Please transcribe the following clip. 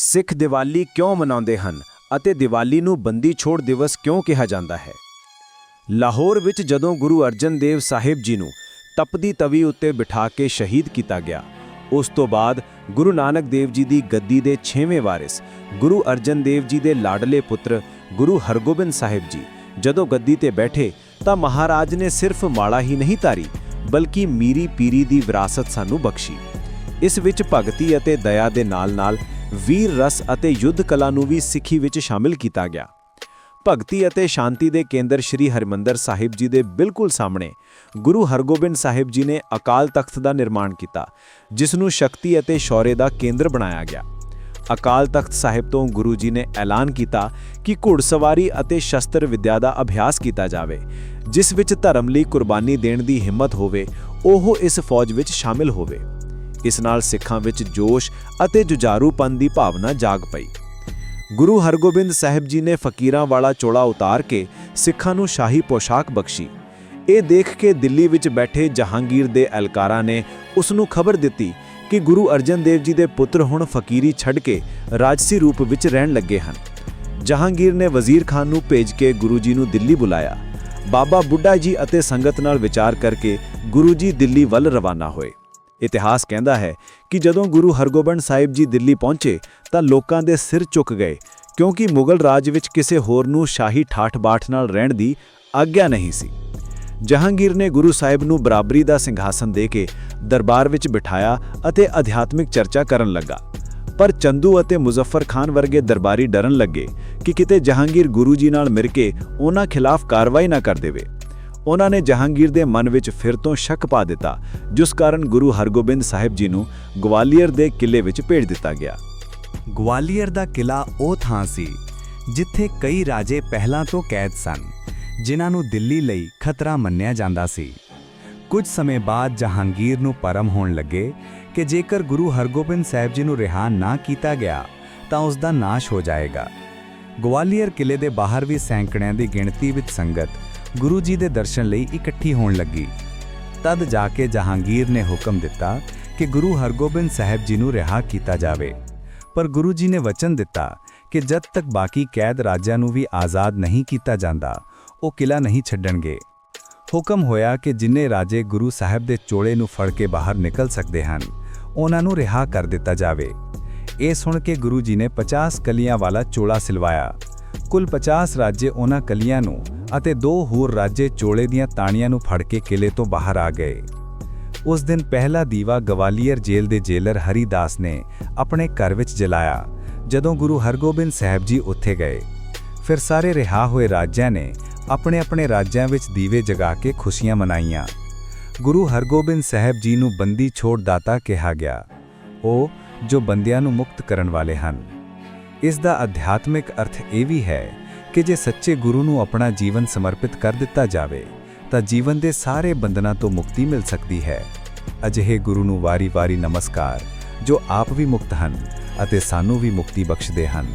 ਸਿੱਖ ਦੀਵਾਲੀ ਕਿਉਂ ਮਨਾਉਂਦੇ ਹਨ ਅਤੇ ਦੀਵਾਲੀ ਨੂੰ ਬੰਦੀ ਛੋੜ ਦਿਵਸ ਕਿਉਂ ਕਿਹਾ ਜਾਂਦਾ ਹੈ? ਲਾਹੌਰ ਵਿੱਚ ਜਦੋਂ ਗੁਰੂ ਅਰਜਨ ਦੇਵ ਸਾਹਿਬ ਜੀ ਨੂੰ ਤਪਦੀ ਤਵੀ ਉੱਤੇ ਬਿਠਾ ਕੇ ਸ਼ਹੀਦ ਕੀਤਾ ਗਿਆ, ਉਸ ਤੋਂ ਬਾਅਦ ਗੁਰੂ ਨਾਨਕ ਦੇਵ ਜੀ ਦੀ ਗੱਦੀ ਦੇ 6ਵੇਂ ਵਾਰਿਸ, ਗੁਰੂ ਅਰਜਨ ਦੇਵ ਜੀ ਦੇ ਲਾਡਲੇ ਪੁੱਤਰ ਗੁਰੂ ਹਰਗੋਬਿੰਦ ਸਾਹਿਬ ਜੀ ਜਦੋਂ ਗੱਦੀ ਤੇ ਬੈਠੇ ਤਾਂ ਮਹਾਰਾਜ ਨੇ ਸਿਰਫ ਮਾਲਾ ਹੀ ਨਹੀਂ ਧਾਰੀ, ਬਲਕਿ ਮੀਰੀ ਪੀਰੀ ਦੀ ਵਿਰਾਸਤ ਸਾਨੂੰ ਬਖਸ਼ੀ। ਇਸ ਵਿੱਚ ਭਗਤੀ ਅਤੇ ਦਇਆ ਦੇ ਨਾਲ-ਨਾਲ ਵੀਰ ਰਸ ਅਤੇ ਯੁੱਧ ਕਲਾ ਨੂੰ ਵੀ ਸਿੱਖੀ ਵਿੱਚ ਸ਼ਾਮਿਲ ਕੀਤਾ ਗਿਆ। ਭਗਤੀ ਅਤੇ ਸ਼ਾਂਤੀ ਦੇ ਕੇਂਦਰ ਸ੍ਰੀ ਹਰਿਮੰਦਰ ਸਾਹਿਬ ਜੀ ਦੇ ਬਿਲਕੁਲ ਸਾਹਮਣੇ ਗੁਰੂ ਹਰਗੋਬਿੰਦ ਸਾਹਿਬ ਜੀ ਨੇ ਅਕਾਲ ਤਖਤ ਦਾ ਨਿਰਮਾਣ ਕੀਤਾ, ਜਿਸ ਨੂੰ ਸ਼ਕਤੀ ਅਤੇ ਸ਼ੌਰੇ ਦਾ ਕੇਂਦਰ ਬਣਾਇਆ ਗਿਆ। ਅਕਾਲ ਤਖਤ ਸਾਹਿਬ ਤੋਂ ਗੁਰੂ ਜੀ ਨੇ ਐਲਾਨ ਕੀਤਾ ਕਿ ਘੁੜਸਵਾਰੀ ਅਤੇ ਸ਼ਸਤਰ ਵਿੱਦਿਆ ਦਾ ਅਭਿਆਸ ਕੀਤਾ ਜਾਵੇ, ਜਿਸ ਵਿੱਚ ਧਰਮ ਲਈ ਕੁਰਬਾਨੀ ਦੇਣ ਦੀ ਹਿੰਮਤ ਹੋਵੇ, ਉਹ ਇਸ ਫੌਜ ਵਿੱਚ ਸ਼ਾਮਿਲ ਹੋਵੇ। ਇਸ ਨਾਲ ਸਿੱਖਾਂ ਵਿੱਚ ਜੋਸ਼ ਅਤੇ ਜੁਝਾਰੂਪਨ ਦੀ ਭਾਵਨਾ ਜਾਗ ਪਈ। ਗੁਰੂ ਹਰਗੋਬਿੰਦ ਸਾਹਿਬ ਜੀ ਨੇ ਫਕੀਰਾਂ ਵਾਲਾ ਚੋਲਾ ਉਤਾਰ ਕੇ ਸਿੱਖਾਂ ਨੂੰ ਸ਼ਾਹੀ ਪੋਸ਼ਾਕ ਬਖਸ਼ੀ। ਇਹ ਦੇਖ ਕੇ ਦਿੱਲੀ ਵਿੱਚ ਬੈਠੇ ਜਹਾਂਗੀਰ ਦੇ ਅਲਕਾਰਾਂ ਨੇ ਉਸ ਨੂੰ ਖਬਰ ਦਿੱਤੀ ਕਿ ਗੁਰੂ ਅਰਜਨ ਦੇਵ ਜੀ ਦੇ ਪੁੱਤਰ ਹੁਣ ਫਕੀਰੀ ਛੱਡ ਕੇ ਰਾਜਸੀ ਰੂਪ ਵਿੱਚ ਰਹਿਣ ਲੱਗੇ ਹਨ। ਜਹਾਂਗੀਰ ਨੇ ਵਜ਼ੀਰ ਖਾਨ ਨੂੰ ਭੇਜ ਕੇ ਗੁਰੂ ਜੀ ਨੂੰ ਦਿੱਲੀ ਬੁਲਾਇਆ। ਬਾਬਾ ਬੁੱਢਾ ਜੀ ਅਤੇ ਸੰਗਤ ਨਾਲ ਵਿਚਾਰ ਕਰਕੇ ਗੁਰੂ ਜੀ ਦਿੱਲੀ ਵੱਲ ਰਵਾਨਾ ਹੋਏ। ਇਤਿਹਾਸ ਕਹਿੰਦਾ ਹੈ ਕਿ ਜਦੋਂ ਗੁਰੂ ਹਰਗੋਬਿੰਦ ਸਾਹਿਬ ਜੀ ਦਿੱਲੀ ਪਹੁੰਚੇ ਤਾਂ ਲੋਕਾਂ ਦੇ ਸਿਰ ਝੁਕ ਗਏ, ਕਿਉਂਕਿ ਮੁਗਲ ਰਾਜ ਵਿੱਚ ਕਿਸੇ ਹੋਰ ਨੂੰ ਸ਼ਾਹੀ ਠਾਠ-ਬਾਠ ਨਾਲ ਰਹਿਣ ਦੀ ਆਗਿਆ ਨਹੀਂ ਸੀ। ਜਹਾਂਗੀਰ ਨੇ ਗੁਰੂ ਸਾਹਿਬ ਨੂੰ ਬਰਾਬਰੀ ਦਾ ਸਿੰਘਾਸਨ ਦੇ ਕੇ ਦਰਬਾਰ ਵਿੱਚ ਬਿਠਾਇਆ ਅਤੇ ਅਧਿਆਤਮਿਕ ਚਰਚਾ ਕਰਨ ਲੱਗਾ। ਪਰ ਚੰਦੂ ਅਤੇ ਮੁਜ਼ੱਫਰ ਖਾਨ ਵਰਗੇ ਦਰਬਾਰੀ ਡਰਨ ਲੱਗੇ ਕਿ ਕਿਤੇ ਜਹਾਂਗੀਰ ਗੁਰੂ ਜੀ ਨਾਲ ਮਿਲ ਕੇ ਉਹਨਾਂ ਖਿਲਾਫ ਕਾਰਵਾਈ ਨਾ ਕਰ ਦੇਵੇ। ਉਹਨਾਂ ਨੇ ਜਹਾਂਗੀਰ ਦੇ ਮਨ ਵਿੱਚ ਫਿਰ ਤੋਂ ਸ਼ੱਕ ਪਾ ਦਿੱਤਾ, ਜਿਸ ਕਾਰਨ ਗੁਰੂ ਹਰਗੋਬਿੰਦ ਸਾਹਿਬ ਜੀ ਨੂੰ ਗਵਾਲੀਅਰ ਦੇ ਕਿਲੇ ਵਿੱਚ ਭੇਜ ਦਿੱਤਾ ਗਿਆ। ਗਵਾਲੀਅਰ ਦਾ ਕਿਲਾ ਉਹ ਥਾਂ ਸੀ ਜਿੱਥੇ ਕਈ ਰਾਜੇ ਪਹਿਲਾਂ ਤੋਂ ਕੈਦ ਸਨ, ਜਿਨ੍ਹਾਂ ਨੂੰ ਦਿੱਲੀ ਲਈ ਖਤਰਾ ਮੰਨਿਆ ਜਾਂਦਾ ਸੀ। ਕੁਝ ਸਮੇਂ ਬਾਅਦ ਜਹਾਂਗੀਰ ਨੂੰ ਪਰਮ ਹੋਣ ਲੱਗੇ ਕਿ ਜੇਕਰ ਗੁਰੂ ਹਰਗੋਬਿੰਦ ਸਾਹਿਬ ਜੀ ਨੂੰ ਰਿਹਾ ਨਾ ਕੀਤਾ ਗਿਆ, ਤਾਂ ਉਸ ਦਾ ਨਾਸ਼ ਹੋ ਜਾਏਗਾ। ਗਵਾਲੀਅਰ ਕਿਲੇ ਦੇ ਬਾਹਰ ਵੀ ਸੈਂਕੜਿਆਂ ਦੀ ਗਿਣਤੀ ਵਿੱਚ ਸੰਗਤ ਗੁਰੂ ਜੀ ਦੇ ਦਰਸ਼ਨ ਲਈ ਇਕੱਠੀ ਹੋਣ ਲੱਗੀ। ਤਦ ਜਾ ਕੇ ਜਹਾਂਗੀਰ ਨੇ ਹੁਕਮ ਦਿੱਤਾ ਕਿ ਗੁਰੂ ਹਰਗੋਬਿੰਦ ਸਾਹਿਬ ਜੀ ਨੂੰ ਰਿਹਾ ਕੀਤਾ ਜਾਵੇ। ਪਰ ਗੁਰੂ ਜੀ ਨੇ ਵਚਨ ਦਿੱਤਾ ਕਿ ਜਦ ਤੱਕ ਬਾਕੀ ਕੈਦ ਰਾਜਿਆਂ ਨੂੰ ਵੀ ਆਜ਼ਾਦ ਨਹੀਂ ਕੀਤਾ ਜਾਂਦਾ, ਉਹ ਕਿਲਾ ਨਹੀਂ ਛੱਡਣਗੇ। ਹੁਕਮ ਹੋਇਆ ਕਿ ਜਿੰਨੇ ਰਾਜੇ ਗੁਰੂ ਸਾਹਿਬ ਦੇ ਚੋਲੇ ਨੂੰ ਫੜ ਕੇ ਬਾਹਰ ਨਿਕਲ ਸਕਦੇ ਹਨ, ਉਹਨਾਂ ਨੂੰ ਰਿਹਾ ਕਰ ਦਿੱਤਾ ਜਾਵੇ। ਇਹ ਸੁਣ ਕੇ ਗੁਰੂ ਜੀ ਨੇ 50 ਕਲੀਆਂ ਵਾਲਾ ਚੋਲਾ ਸਿਲਵਾਇਆ। ਕੁੱਲ 50 ਰਾਜੇ ਉਹਨਾਂ ਕਲੀਆਂ ਨੂੰ ਅਤੇ ਦੋ ਹੋਰ ਰਾਜੇ ਚੋਲੇ ਦੀਆਂ ਤਾਣੀਆਂ ਨੂੰ ਫੜ ਕੇ ਕਿਲੇ ਤੋਂ ਬਾਹਰ ਆ ਗਏ। ਉਸ ਦਿਨ ਪਹਿਲਾ ਦੀਵਾ ਗਵਾਲੀਅਰ ਜੇਲ੍ਹ ਦੇ ਜੇਲਰ ਹਰੀਦਾਸ ਨੇ ਆਪਣੇ ਘਰ ਵਿੱਚ ਜਲਾਇਆ, ਜਦੋਂ ਗੁਰੂ ਹਰਗੋਬਿੰਦ ਸਾਹਿਬ ਜੀ ਉੱਥੇ ਗਏ। ਫਿਰ ਸਾਰੇ ਰਿਹਾ ਹੋਏ ਰਾਜਿਆਂ ਨੇ ਆਪਣੇ ਆਪਣੇ ਰਾਜਿਆਂ ਵਿੱਚ ਦੀਵੇ ਜਗਾ ਕੇ ਖੁਸ਼ੀਆਂ ਮਨਾਈਆਂ। ਗੁਰੂ ਹਰਗੋਬਿੰਦ ਸਾਹਿਬ ਜੀ ਨੂੰ ਬੰਦੀ ਛੋੜ ਦਾਤਾ ਕਿਹਾ ਗਿਆ, ਉਹ ਜੋ ਬੰਦਿਆਂ ਨੂੰ ਮੁਕਤ ਕਰਨ ਵਾਲੇ ਹਨ। ਇਸ ਦਾ ਅਧਿਆਤਮਿਕ ਅਰਥ ਇਹ ਵੀ ਹੈ ਕਿ ਜੇ ਸੱਚੇ ਗੁਰੂ ਨੂੰ ਆਪਣਾ ਜੀਵਨ ਸਮਰਪਿਤ ਕਰ ਦਿੱਤਾ ਜਾਵੇ, ਤਾਂ ਜੀਵਨ ਦੇ ਸਾਰੇ ਬੰਧਨਾਂ ਤੋਂ ਮੁਕਤੀ ਮਿਲ ਸਕਦੀ ਹੈ। ਅਜਿਹੇ ਗੁਰੂ ਨੂੰ ਵਾਰੀ-ਵਾਰੀ ਨਮਸਕਾਰ, ਜੋ ਆਪ ਵੀ ਮੁਕਤ ਹਨ ਅਤੇ ਸਾਨੂੰ ਵੀ ਮੁਕਤੀ ਬਖਸ਼ਦੇ ਹਨ।